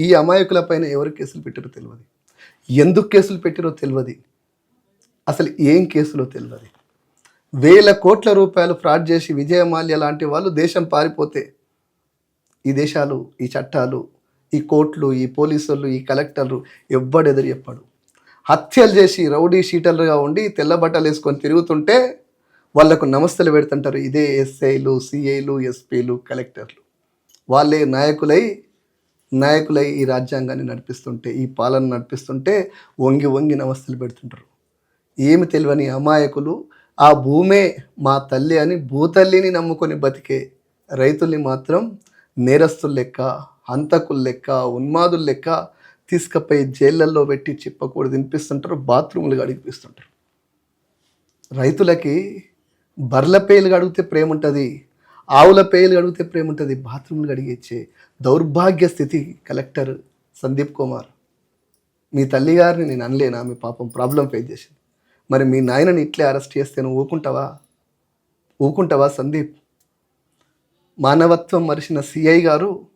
ఈ అమాయకుల పైన ఎవరు కేసులు పెట్టారో తెలియదు ఎందుకు కేసులు పెట్టారో తెలియదు అసలు ఏం కేసులో తెలియదు వేల కోట్ల రూపాయలు ఫ్రాడ్ చేసి విజయమాల్య లాంటి వాళ్ళు దేశం పారిపోతే ఈ దేశాలు ఈ చట్టాలు ఈ కోర్టులు ఈ పోలీసులు ఈ కలెక్టర్లు ఎవ్వడు ఎదురు చెప్పాడు. హత్యలు చేసి రౌడీ షీటర్లుగా ఉండి తెల్ల బట్టలు వేసుకొని తిరుగుతుంటే వాళ్ళకు నమస్తలు పెడుతుంటారు ఇదే ఎస్ఐలు సిఐలు ఎస్పీలు కలెక్టర్లు. వాళ్ళే నాయకులై నాయకులై ఈ రాజ్యాంగాన్ని నడిపిస్తుంటే ఈ పాలన నడిపిస్తుంటే వంగి వంగి నమస్తలు పెడుతుంటారు. ఏమి తెలియని అమాయకులు ఆ భూమే మా తల్లి అని భూతల్లిని నమ్ముకొని బతికే రైతుల్ని మాత్రం నేరస్తుల లెక్క హంతకుల లెక్క ఉన్మాదుల లెక్క తీసుకపోయి జైళ్ళల్లో పెట్టి చిప్పకూడదు తినిపిస్తుంటారు బాత్రూములు గడిపిస్తుంటారు రైతులకి బర్ల పేలు గడిగితే ప్రేమ ఉంటుంది ఆవుల పేలు గడిగితే ప్రేమ ఉంటుంది బాత్రూమ్లు గడిగించే దౌర్భాగ్య స్థితి కలెక్టర్ సందీప్ కుమార్. మీ తల్లిగారిని నేను అనలేనా? మీ పాపం ప్రాబ్లం ఫేస్ చేసింది. మరి మీ నాయనని ఇట్లే అరెస్ట్ చేస్తే నువ్వు ఊకుంటావా? ఊకుంటావా సందీప్? మానవత్వం మరిచిన సిఐ గారు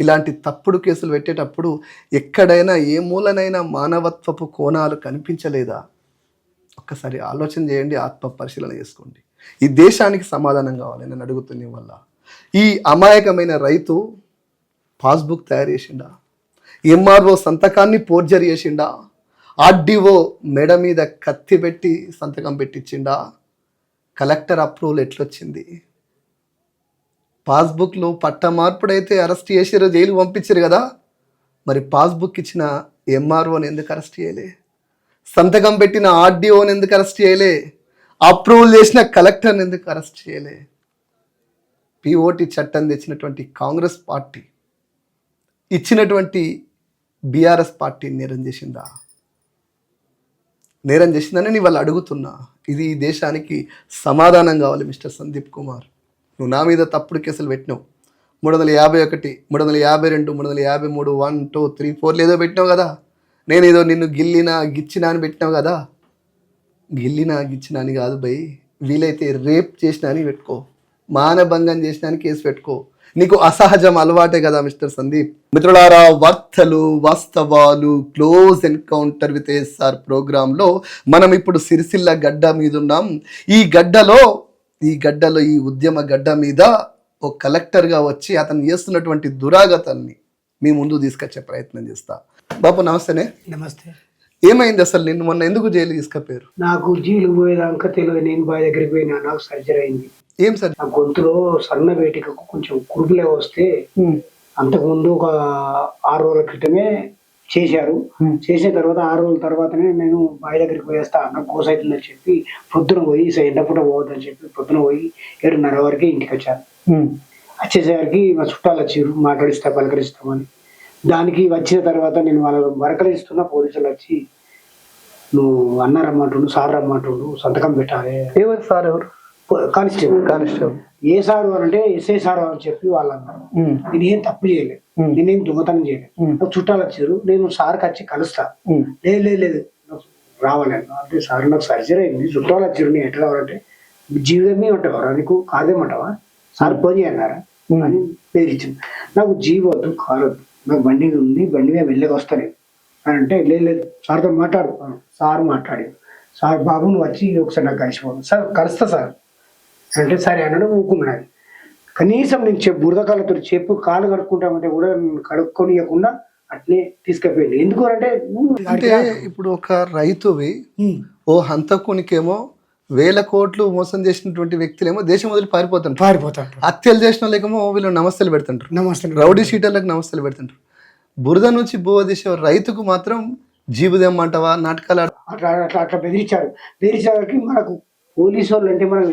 ఇలాంటి తప్పుడు కేసులు పెట్టేటప్పుడు ఎక్కడైనా ఏ మూలనైనా మానవత్వపు కోణాలు కనిపించలేదా? ఒక్కసారి ఆలోచన చేయండి ఆత్మ పరిశీలన చేసుకోండి. ఈ దేశానికి సమాధానం కావాలి నేను అడుగుతున్న వల్ల. ఈ అమాయకమైన రైతు పాస్బుక్ తయారు చేసిండా? ఎంఆర్ఓ సంతకాన్ని పోర్జరీ చేసిండా? ఆర్డీఓ మెడ మీద కత్తి పెట్టి సంతకం పెట్టించిండా? Collector approval ఎట్లొచ్చింది? పాస్బుక్లో పట్ట మార్పుడైతే అరెస్ట్ చేసారో జైలు పంపించారు కదా? మరి పాస్బుక్ ఇచ్చిన ఎంఆర్ఓని ఎందుకు అరెస్ట్ చేయలే? సంతకం పెట్టిన ఆర్డీఓని ఎందుకు అరెస్ట్ చేయలే? అప్రూవల్ చేసిన కలెక్టర్ని ఎందుకు అరెస్ట్ చేయలే? పిఓటి చట్టం తెచ్చినటువంటి కాంగ్రెస్ పార్టీ ఇచ్చినటువంటి బీఆర్ఎస్ పార్టీ నేరం చేసిందా? నేరం చేసిందని నేను వాళ్ళు అడుగుతున్నా. ఇది ఈ దేశానికి సమాధానం కావాలి మిస్టర్ సందీప్ కుమార్. నువ్వు నా మీద తప్పుడు కేసులు పెట్టినావు. మూడు వందల యాభై ఒకటి మూడు వందల యాభై రెండు మూడు వందల యాభై మూడు వన్ టూ త్రీ ఫోర్లు ఏదో పెట్టినావు కదా. నేను ఏదో నిన్ను గిల్లినా గిచ్చినా అని పెట్టినావు కదా. గిల్లినా గిచ్చినా అని కాదు భయ్ వీలైతే రేప్ చేసినా అని పెట్టుకో. మానభంగం చేసినా అని కేసు పెట్టుకో. నీకు అసహజం అలవాటే కదా మిస్టర్ సందీప్. మిత్రులారా వార్తలు వాస్తవాలు క్లోజ్ ఎన్కౌంటర్ విత్ ఎస్ఆర్ ప్రోగ్రాంలో మనం ఇప్పుడు సిరిసిల్ల గడ్డ మీద ఉన్నాం ఈ గడ్డలో ఈ గడ్డలో ఈ ఉద్యమ గడ్డ మీద ఓ కలెక్టర్గా వచ్చి అతను చేస్తున్నటువంటి దురాగతాన్ని మీ ముందు తీసుకొచ్చే ప్రయత్నం చేస్తా. బాబు నమస్తేనే. నమస్తే. ఏమైంది అసలు నిన్ను మొన్న ఎందుకు జైలు తీసుకపోయారు? నాకు జీలు పోయేదాకా తెలియదు. నేను బాయ్ దగ్గరికి పోయినా నాకు సర్జరీ అయింది. ఏం సార్ నా గొంతులో సన్న వేటికకు కొంచెం కురుపులే వస్తే అంతకుముందు ఒక ఆరు రోజుల క్రితమే చేశారు. చేసిన తర్వాత ఆరు రోజుల తర్వాతనే నేను బావి దగ్గరికి పోయేస్తా నాకు కోస అవుతుందని చెప్పి పొద్దున పోయి ఎండపూట పోవద్దని చెప్పి పొద్దున పోయి ఏడున్నర వరకు ఇంటికి వచ్చాను వచ్చేసరికి మా చుట్టాలు వచ్చారు మాట్లాడిస్తా పలకరిస్తామని. దానికి వచ్చిన తర్వాత నేను వాళ్ళ మరకరిస్తున్న పోలీసులు వచ్చి నువ్వు అన్న రమ్మంటుండు సార్ రమ్మంటుండు సంతకం పెట్టాలి. ఎవరు సార్ ఎవరు? కానిస్టేబుల్. కానిస్టేబుల్. ఏ సారు అంటే ఎస్ఐ సారు అని చెప్పి వాళ్ళు అన్నారు నేను ఏం తప్పు చేయలేదు నేనేం దొంగతనం చేయలేదు నాకు చుట్టాలు వచ్చారు. నేను సార్కి వచ్చి కలుస్తా. లేదు లేదు లేదు. నాకు రావాలి అన్న. అంటే సార్ నాకు సర్జరీ అయింది. చుట్టాలు వచ్చారు. నేను ఎట్లా రావాలంటే జీవితమే ఉంటావా నీకు? కాదేమంటావా? సార్ ఫోన్ చేయన్నారా అని పేరిచ్చింది నాకు జీవి వద్దు కారు వద్దు. నాకు బండి ఉంది బండి మీద వెళ్ళక వస్తా నేను అని అంటే లేదు లేదు సార్తో మాట్లాడు. సార్ మాట్లాడాడు. సార్ బాబు నువ్వు వచ్చి ఒకసారి నాకు కలిసిపోను సార్ కలుస్తా సార్. అంటే సరే అన్నాడు ఊకున్నాడు కనీసం నేను చెప్పు బురదకాలతో చెప్పు కాలు కడుక్కుంటామంటే కూడా కడుక్కొనియకుండా అట్లే తీసుకుపోయింది ఎందుకు అంటే ఇప్పుడు ఒక రైతువి ఓ హంతకునికేమో వేల కోట్లు మోసం చేసినటువంటి వ్యక్తులేమో దేశం వదిలి పారిపోతుంటారు. పారిపోతాడు హత్యలు చేసిన వాళ్ళకేమో వీళ్ళు నమస్తలు పెడుతుంటారు. నమస్తే రౌడీ షీటర్లకు నమస్తలు పెడుతుంటారు. బురద నుంచి బువ తీసే రైతుకు మాత్రం జీబుదేమంటావా నాటకాలు ఆడ- అట్లా అట్లా అట్లా బెదిరించారు. బెదిరించేవారికి మనకు పోలీసు వాళ్ళు అంటే మనకు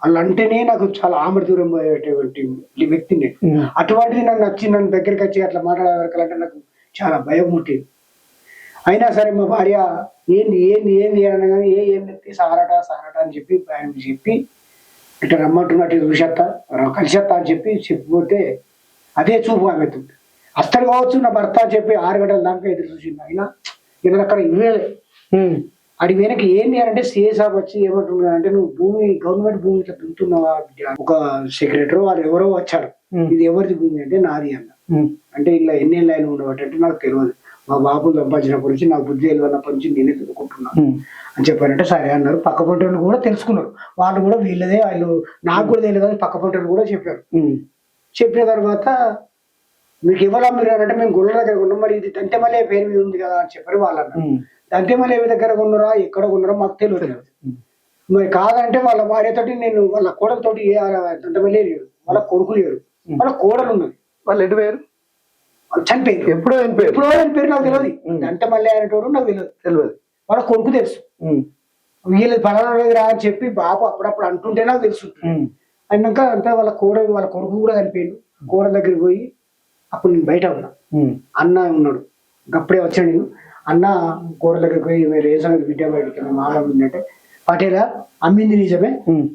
వాళ్ళు అంటేనే నాకు చాలా ఆమడ దూరం పోయేటువంటి వ్యక్తిని. అటువంటిది నన్ను వచ్చి నన్ను దగ్గరికి వచ్చి అట్లా మాట్లాడేవారికంటే నాకు చాలా భయం ముట్టింది అయినా సరే మా భార్య ఏంది ఏంది ఏంది? అని అనగానే ఏ ఏం వ్యక్తి? సారట సారట అని చెప్పి ఆయన చెప్పి ఇట్లా రమ్మంటున్నట్టు చూసేస్తా కలిసేస్తా అని చెప్పి చెప్పిపోతే అదే చూపు ఆమె అత్తడు కావచ్చు నా భర్త అని చెప్పి ఆరు గంటల దాకా ఎదురు చూసింది అయినా నేను అక్కడ ఇవ్వలేదు అడి వెనక ఏంటి అంటే సిఎస్ఆర్ వచ్చి ఏమంటున్నా అంటే నువ్వు భూమి గవర్నమెంట్ భూమి ఇట్లా దున్నుతున్నావా బిడ్డ? ఒక సెక్రటరీ వాళ్ళు ఎవరో వచ్చారు. ఇది ఎవరిది భూమి అంటే నాది అన్న. అంటే ఇలా ఎన్ని ఆయన ఉండబట్టి అంటే నాకు తెలియదు. మా బాబు సంపాదించినప్పటి నుంచి నాకు బుద్ధి తెలియనప్పటి నుంచి నేనే చదువుకుంటున్నాను అని చెప్పారంటే సరే అన్నారు. పక్క పొంటి వాళ్ళు కూడా తెలుసుకున్నారు. వాళ్ళు కూడా వీళ్ళదే వాళ్ళు నాకు కూడా తెలియదు కానీ పక్క పొంటి వాళ్ళు కూడా చెప్పారు. చెప్పిన తర్వాత మీకు ఇవ్వాలా మీరు? అంటే మేము గుళ్ళ దగ్గర ఉన్నాం. మరి ఇది దంతెమలే పేరు మీద ఉంది కదా అని చెప్పారు వాళ్ళు అన్నారు. దంతెమలే దగ్గర ఉన్నారా? ఎక్కడ ఉన్నారో మాకు తెలియదు. మరి కాదంటే వాళ్ళ భార్యతోటి నేను వాళ్ళ కోడలతోటి ఏ దంతమలే లేడు వాళ్ళ కొడుకు లేడు వాళ్ళ కోడలు ఉన్నది. వాళ్ళు ఎటు పోయారు? వాళ్ళు చనిపోయింది. ఎప్పుడో చనిపోయారు ఎప్పుడో పేరు నాకు తెలియదు ఉమ్. దంతమల్లి అనేటోడు నాకు తెలియదు తెలియదు వాళ్ళ కొడుకు తెలుసు. ఉమ్, వీళ్ళది పలానా రా అని చెప్పి బాబు అప్పుడప్పుడు అంటుంటే నాకు తెలుసు. అయినాక అంతా వాళ్ళ కోడ వాళ్ళ కొడుకు కూడా చనిపోయిండు. కోడ దగ్గరికి పోయి అప్పుడు నేను బయట ఉన్నా. అన్న ఉన్నాడు. అప్పుడే వచ్చాడు నేను. అన్న కోడ దగ్గరికి పోయి మీరు ఏ సంగతి బిడ్డ బయటికి మేము ఆడ ఉందంటే పటేలా అమ్మింది నిజమే.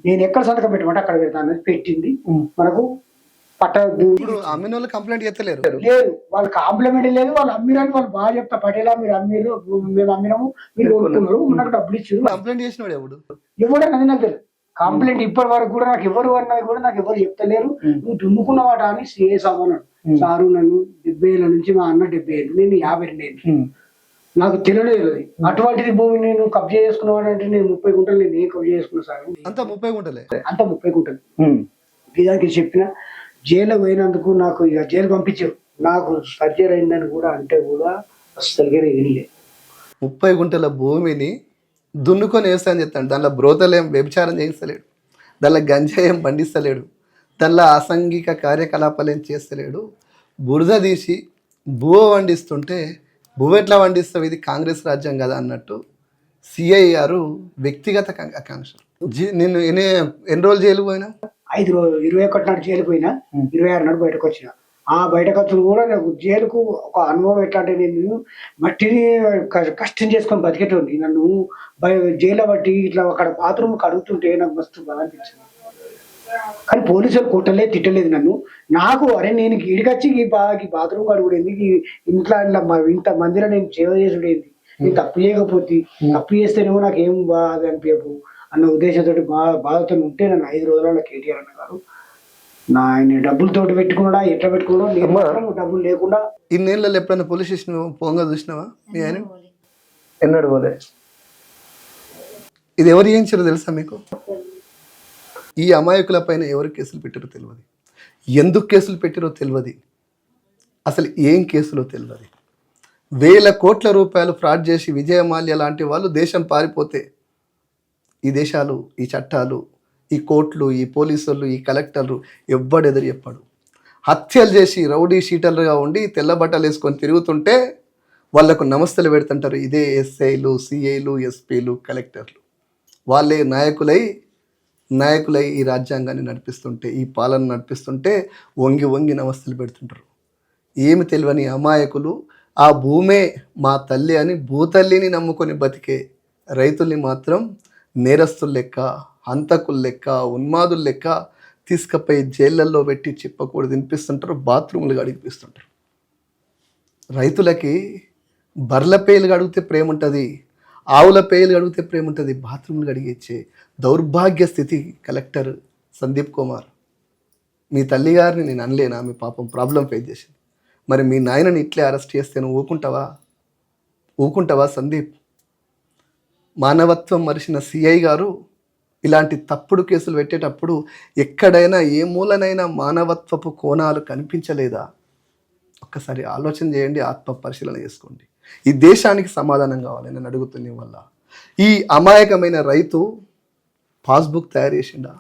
నేను ఎక్కడ సంతకం పెట్టమంటే అక్కడ పెడతాను పెట్టింది. మనకు పట్ట ఇప్పుడు అమ్మిన వాళ్ళు కంప్లైంట్ చేస్తలేరు. లేదు. వాళ్ళ కాంప్లిమెంట్ లేదు వాళ్ళు అమ్మిరని వాళ్ళు బాగా చెప్తా. పటేలా మీరు అమ్మిరు మేము అమ్మినాము మీరు కొనుక్కున్నారు నాకు డబ్బులు ఇచ్చారు కంప్లైంట్ చేసినాడు ఎవడు? ఎవరు అది నాకు తెలియదు కంప్లైంట్ ఇప్పటి వరకు కూడా నాకు ఎవరు అన్నది కూడా నాకు ఎవరు చెప్తలేరు. నువ్వు దుమ్ముకున్న వాట అని సిఏ అన్నాడు. సారు నన్ను డెబ్బై ఏళ్ళ నుంచి మా అన్న డెబ్బై ఏళ్ళు నేను యాభై రెండు ఏళ్ళు. నాకు తెలియలేదు అది. అటువంటిది భూమి నేను కబ్జా చేసుకున్నవాడు అంటే నేను ముప్పై గుంటలు నేను ఏం కబ్జా చేసుకున్నా సార్? అంతా ముప్పై గుంటలే. అంత ముప్పై గుంటలు. ఇదానికి చెప్పిన జైలు పోయినందుకు నాకు ఇక జైలు పంపించారు. నాకు సర్జరీ అయిందని కూడా అంటే కూడా అసలుగా వినలే. ముప్పై గుంటల భూమిని దున్నుకొని వేస్తా అని చెప్తాడు. దానిలో బ్రోతలేం వ్యభిచారం చేయిస్తలేడు దానిలో గంజాయం పండిస్తలేడు. దానిలో అసంఘిక కార్యకలాపాలు ఏం చేస్తలేడు. బురద తీసి భువ వండిస్తుంటే బువ ఎట్లా వండిస్తావు ఇది కాంగ్రెస్ రాజ్యం కదా అన్నట్టు సిఐ గారు వ్యక్తిగత కా- ఆకాంక్షలు జీ నిన్ను ఎన్ని ఎన్ని రోజులు జైలు పోయినా ఐదు రోజులు ఇరవై ఒకటి నాడు జైలు పోయినా ఇరవై ఆరు నాడు బయటకు వచ్చిన. ఆ బయటకు వచ్చిన కూడా నాకు జైలుకు ఒక అనుభవం ఎట్లా అంటే నేను మట్టిని కష్టం చేసుకొని బతికేటోండి నన్ను బయ జైలు బట్టి ఇట్లా అక్కడ బాత్రూమ్ కడుగుతుంటే నాకు మస్తు బాగా అనిపించింది. కానీ పోలీసులు కొట్టలేదు తిట్టలేదు నన్ను. నాకు అరే నేను ఈడికొచ్చి ఈ బా ఈ బాత్రూమ్ కడుగుడు ఎందుకు? ఇంట్లో ఇట్లా ఇంత మందిలో నేను సేవ చేసుడు ఏంది? నేను తప్పు చేయకపోతే తప్పు చేస్తేనేమో నాకు ఏం బాధ అనిపించవు అన్న ఉద్దేశంతో బా బాధతో ఉంటే నన్ను ఐదు రోజులలో కేటీఆర్ అన్న గారు నా ఆయన డబ్బులతోటి పెట్టుకున్నాడా ఎట్లా పెట్టుకున్నాడో డబ్బులు లేకుండా ఇన్నేళ్ళలో ఎప్పుడైనా పోలీస్ స్టేషన్ పోంగా చూసినావా మీ ఆయన? ఎన్నడు పోలే. ఇది ఎవరు చేయించారో తెలుసా మీకు? ఈ అమాయకుల పైన ఎవరు కేసులు పెట్టారో తెలియదు ఎందుకు కేసులు పెట్టారో తెలియదు అసలు ఏం కేసులో తెలియదు వేల కోట్ల రూపాయలు ఫ్రాడ్ చేసి విజయమాల్య లాంటి వాళ్ళు దేశం పారిపోతే ఈ దేశాలు ఈ చట్టాలు ఈ కోర్టులు ఈ పోలీసులు ఈ కలెక్టర్లు ఎవ్వడు ఎదురు చెప్పాడు. హత్యలు చేసి రౌడీ షీటర్లుగా ఉండి తెల్ల బట్టలు వేసుకొని తిరుగుతుంటే వాళ్ళకు నమస్తలు పెడుతుంటారు ఇదే ఎస్ఐలు సిఐలు ఎస్పీలు కలెక్టర్లు. వాళ్ళే నాయకులై నాయకులై ఈ రాజ్యాంగాన్ని నడిపిస్తుంటే ఈ పాలన నడిపిస్తుంటే వంగి వంగి నమస్తలు పెడుతుంటారు. ఏమి తెలియని అమాయకులు ఆ భూమే మా తల్లి అని భూతల్లిని నమ్ముకొని బతికే రైతుల్ని మాత్రం నేరస్తుల లెక్క హంతకుల లెక్క ఉన్మాదుల లెక్క తీసుకుపోయి జైళ్ళల్లో పెట్టి చెప్పకూడదు వినిపిస్తుంటారు బాత్రూములు అడిగిపిస్తుంటారు రైతులకి బర్ల పేలు అడిగితే ప్రేమ ఉంటుంది ఆవుల పేలు అడిగితే ప్రేమ ఉంటుంది బాత్రూములు అడిగిచ్చే దౌర్భాగ్య స్థితి కలెక్టర్ సందీప్ కుమార్. మీ తల్లిగారిని నేను అనలేనా? మీ పాపం ప్రాబ్లం ఫేస్ చేసింది. మరి మీ నాయనని ఇట్లే అరెస్ట్ చేస్తే నువ్వు ఊకుంటావా ఊకుంటావా సందీప్? మానవత్వం మరిచిన సిఐ గారు ఇలాంటి తప్పుడు కేసులు పెట్టేటప్పుడు ఎక్కడైనా ఏ మూలనైనా మానవత్వపు కోణాలు కనిపించలేదా? ఒక్కసారి ఆలోచన చేయండి ఆత్మ పరిశీలన చేసుకోండి. ఈ దేశానికి సమాధానం కావాలి నేను అడుగుతున్న వల్ల. ఈ అమాయకమైన రైతు పాస్బుక్ తయారు చేసిండా?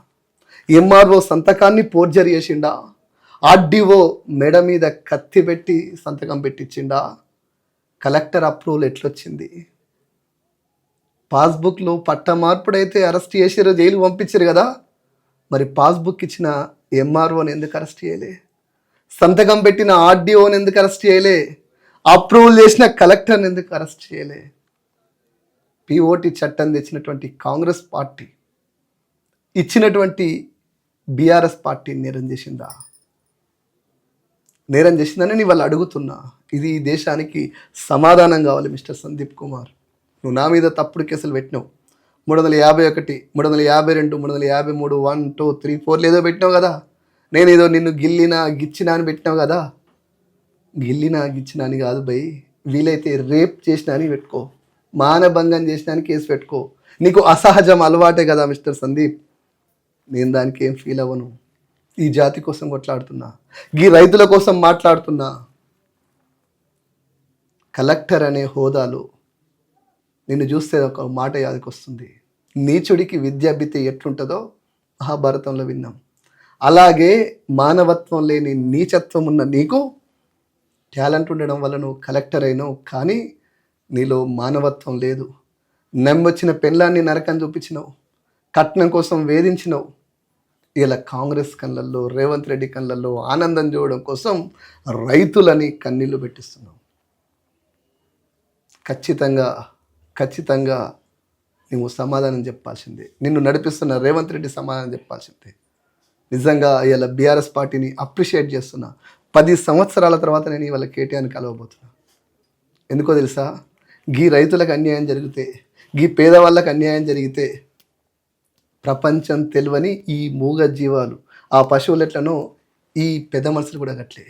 ఎంఆర్ఓ సంతకాన్ని పోర్జరీ చేసిండా? ఆర్డీఓ మెడ మీద కత్తి పెట్టి సంతకం పెట్టించిండా? Collector approval ఎట్లొచ్చింది? పాస్బుక్లు పట్ట మార్పుడైతే అరెస్ట్ చేసారు జైలు పంపించారు కదా. మరి పాస్బుక్ ఇచ్చిన ఎంఆర్ఓని ఎందుకు అరెస్ట్ చేయలే? సంతకం పెట్టిన ఆర్డీఓని ఎందుకు అరెస్ట్ చేయలే? అప్రూవల్ చేసిన కలెక్టర్ని ఎందుకు అరెస్ట్ చేయలే? పిఓటి చట్టం తెచ్చినటువంటి కాంగ్రెస్ పార్టీ ఇచ్చినటువంటి బీఆర్ఎస్ పార్టీ నేరం చేసిందా? నేరం చేసిందని నీ వాళ్ళు అడుగుతున్నా. ఇది ఈ దేశానికి సమాధానం కావాలి మిస్టర్ సందీప్ కుమార్. నువ్వు నా మీద తప్పుడు కేసులు పెట్టినావు. మూడు వందల యాభై ఒకటి మూడు వందల యాభై రెండు మూడు వందల యాభై మూడు వన్ టూ త్రీ ఫోర్లు ఏదో పెట్టినావు కదా. నేను ఏదో నిన్ను గిల్లినా గిచ్చినా అని పెట్టినావు కదా. గిల్లినా గిచ్చినా అని కాదు భయ్ వీలైతే రేప్ చేసినా అని పెట్టుకో. మానభంగం చేసినా అని కేసు పెట్టుకో. నీకు అసహజం అలవాటే కదా మిస్టర్ సందీప్. నేను దానికి ఏం ఫీల్ అవ్వను. ఈ జాతి కోసం కొట్లాడుతున్నా. ఈ రైతుల కోసం మాట్లాడుతున్నా. కలెక్టర్ అనే హోదాలో నిన్ను చూస్తే ఒక మాట యాదకొస్తుంది నీచుడికి విద్యాభిత ఎట్లుంటుందో మహాభారతంలో విన్నాం. అలాగే మానవత్వం లేని నీచత్వం ఉన్న నీకు టాలెంట్ ఉండడం వల్ల నువ్వు కలెక్టర్ అయినావు. కానీ నీలో మానవత్వం లేదు. నమ్మొచ్చిన పెళ్ళాన్ని నరకం చూపించినావు. కట్నం కోసం వేధించినావు. ఇలా కాంగ్రెస్ కళ్ళల్లో రేవంత్ రెడ్డి కళ్ళల్లో ఆనందం చూడడం కోసం రైతులని కన్నీళ్ళు పెట్టిస్తున్నావు. ఖచ్చితంగా ఖచ్చితంగా నువ్వు సమాధానం చెప్పాల్సిందే. నిన్ను నడిపిస్తున్న రేవంత్ రెడ్డి సమాధానం చెప్పాల్సిందే. నిజంగా ఇలా బీఆర్ఎస్ పార్టీని అప్రిషియేట్ చేస్తున్నా పది సంవత్సరాల తర్వాత నేను ఇవాళ కేటీఆర్ని కలవబోతున్నా. ఎందుకో తెలుసా? గీ రైతులకు అన్యాయం జరిగితే గీ పేదవాళ్ళకి అన్యాయం జరిగితే ప్రపంచం తెలివని ఈ మూగ జీవాలు ఆ పశువులెట్లనో ఈ పెద్ద మనుషులు కూడా అట్లే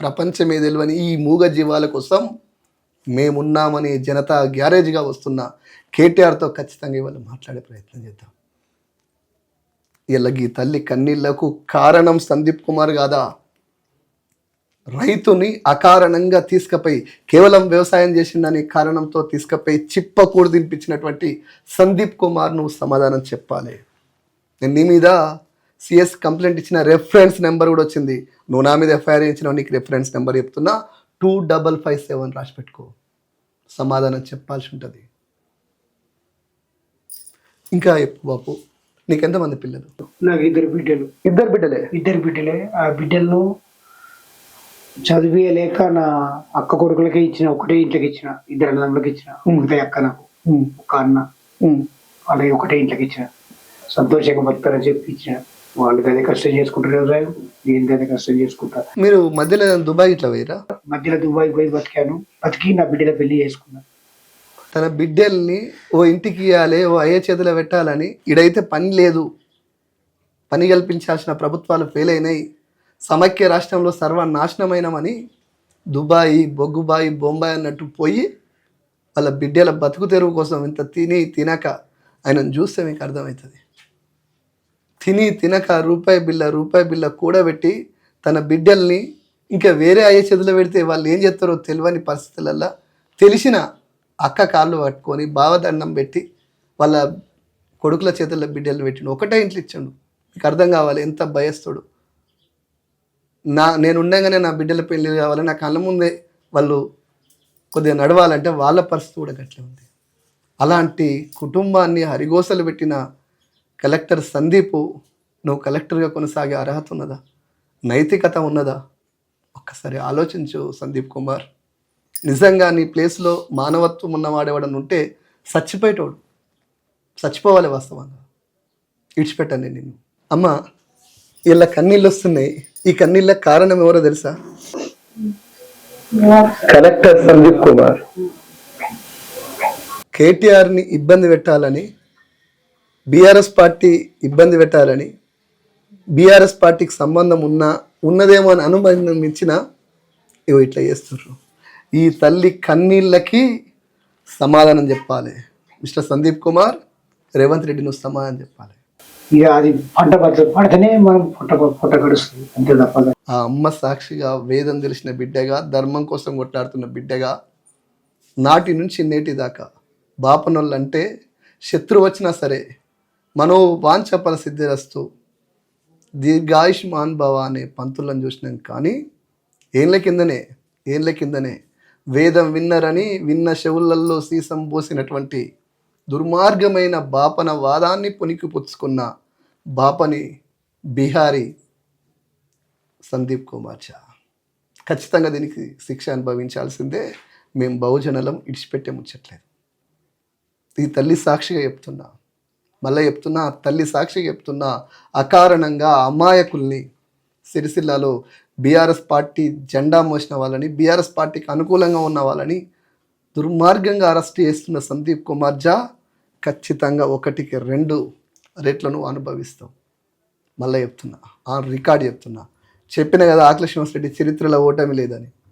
ప్రపంచమే తెలివని ఈ మూగ జీవాల కోసం మేమున్నామని జనతా గ్యారేజ్గా వస్తున్న కేటీఆర్తో ఖచ్చితంగా ఇవాళ మాట్లాడే ప్రయత్నం చేద్దాం. ఇలా ఈ తల్లి కన్నీళ్ళకు కారణం సందీప్ కుమార్ కాదా? రైతుని అకారణంగా తీసుకపోయి కేవలం వ్యవసాయం చేసిందని కారణంతో తీసుకపోయి చిప్పకూడు తినిపించినటువంటి సందీప్ కుమార్ నువ్వు సమాధానం చెప్పాలి. నేను నీ మీద సిఎస్ కంప్లైంట్ ఇచ్చిన రెఫరెన్స్ నెంబర్ కూడా వచ్చింది. నువ్వు నా మీద ఎఫ్ఐఆర్ ఇచ్చిన నీకు రెఫరెన్స్ నెంబర్ చెప్తున్నా. టూ డబల్ ఫైవ్ సెవెన్ రాసి పెట్టుకో సమాధానం చెప్పాల్సి ఉంటుంది. ఇంకా చెప్పు బాపు నీకు ఎంతమంది పిల్లలు? నాకు ఇద్దరు బిడ్డలు. ఇద్దరు బిడ్డలే? ఇద్దరు బిడ్డలే. ఆ బిడ్డలను చదివేయలేక నా అక్క కొడుకులకే ఇచ్చిన ఒకటే ఇంట్లోకి ఇచ్చిన ఇద్దరు అన్నదమ్ములకి ఇచ్చిన ఒకటే అక్క నాకు ఒక అన్న. వాళ్ళకి ఒకటే ఇంట్లోకి ఇచ్చిన. సంతోషంగా బతుకుతారని చెప్పి ఇచ్చిన. వాళ్ళకి అదే కష్టం చేసుకుంటారు వ్యవసాయం నేను అదే కష్టం చేసుకుంటా మీరు మధ్యలో దుబాయ్ ఇట్లా పోయిరా? మధ్యలో దుబాయ్ పోయి బతికాను. బతికి నా బిడ్డల పెళ్ళి చేసుకున్నాను తన బిడ్డల్ని ఓ ఇంటికి ఇవ్వాలి ఓ అయ్యే చేతిలో పెట్టాలని ఇడైతే పని లేదు. పని కల్పించాల్సిన ప్రభుత్వాలు ఫెయిల్ అయినాయి. సమైక్య రాష్ట్రంలో సర్వనాశనమైనమని దుబాయ్ బొగ్గుబాయి బొంబాయి అన్నట్టు పోయి వాళ్ళ బిడ్డల బతుకు తెరువు కోసం ఇంత తిని తినక ఆయనను చూస్తే మీకు అర్థమవుతుంది. తిని తినక రూపాయి బిల్ల రూపాయి బిల్ల కూడబెట్టి తన బిడ్డల్ని ఇంకా వేరే అయ్యే చేతిలో పెడితే వాళ్ళు ఏం చేస్తారో తెలియని పరిస్థితులల్లో తెలిసిన అక్క కాళ్ళు పట్టుకొని బావదండం పెట్టి వాళ్ళ కొడుకుల చేతుల్లో బిడ్డలు పెట్టిండు. ఒకటే ఇంట్లో ఇచ్చాడు. మీకు అర్థం కావాలి ఎంత భయస్తుడు నా నేను ఉండగానే నా బిడ్డల పెళ్ళి కావాలి నా కళ్ళ ముందే వాళ్ళు కొద్దిగా నడవాలంటే వాళ్ళ పరిస్థితి కూడా గట్లే ఉంది. అలాంటి కుటుంబాన్ని హరిగోసలు పెట్టిన కలెక్టర్ సందీపు నువ్వు కలెక్టర్గా కొనసాగే అర్హత ఉన్నదా? నైతికత ఉన్నదా? ఒక్కసారి ఆలోచించు సందీప్ కుమార్. నిజంగా నీ ప్లేస్లో మానవత్వం ఉన్నవాడేవాడని ఉంటే చచ్చిపోయేటోడు. చచ్చిపోవాలి వాస్తవంగా. ఇడిచిపెట్టాను నేను నిన్ను. అమ్మ ఇలా కన్నీళ్ళు వస్తున్నాయి. ఈ కన్నీళ్ళ కారణం ఎవరో తెలుసా? కలెక్టర్ సందీప్ కుమార్. కేటీఆర్ని ఇబ్బంది పెట్టాలని బీఆర్ఎస్ పార్టీ ఇబ్బంది పెట్టాలని బీఆర్ఎస్ పార్టీకి సంబంధం ఉన్నా ఉన్నదేమో అని అనుబంధం ఇచ్చిన ఇవి ఇట్లా చేస్తుర్రు. ఈ తల్లి కన్నీళ్ళకి సమాధానం చెప్పాలి. మిస్టర్ సందీప్ కుమార్ రేవంత్ రెడ్డి నువ్వు సమాధానం చెప్పాలి. ఇక అది పంట పడితేనే మనం పొట్ట పొట్ట గడుస్తుంది అంతే ఆ అమ్మ సాక్షిగా వేదం తెలిసిన బిడ్డగా ధర్మం కోసం కొట్లాడుతున్న బిడ్డగా నాటి నుంచి నేటి దాకా బాపనోళ్ళు అంటే శత్రువు వచ్చినా సరే మనో వాంఛ సిద్ధిరస్తూ దీర్ఘాయుష్మాన్ భవ అనే పంతులను చూసినాం కానీ ఏండ్ల కిందనే ఏండ్ల కిందనే వేదం విన్నరని విన్న చెవులల్లో సీసం పోసినటువంటి దుర్మార్గమైన బాపన వాదాన్ని పునికి పుచ్చుకున్న బాపని బీహారీ సందీప్ కుమార్ ఝా ఖచ్చితంగా దీనికి శిక్ష అనుభవించాల్సిందే మేము బహుజనలం ఇడిచిపెట్టే ముచ్చట్లేదు. ఈ తల్లి సాక్షిగా చెప్తున్నా. మళ్ళీ చెప్తున్నా తల్లి సాక్షి చెప్తున్నా అకారణంగా అమాయకుల్ని సిరిసిల్లాలో బీఆర్ఎస్ పార్టీ జెండా మోసిన వాళ్ళని బీఆర్ఎస్ పార్టీకి అనుకూలంగా ఉన్న వాళ్ళని దుర్మార్గంగా అరెస్ట్ చేస్తున్న సందీప్ కుమార్ జా ఖచ్చితంగా ఒకటికి రెండు రేట్లను అనుభవిస్తాం. మళ్ళీ చెప్తున్నా ఆ రికార్డ్ చెప్తున్నా. చెప్పిన కదా ఆకలి శ్రీనివాసరెడ్డి చరిత్రలో ఓటమి లేదని.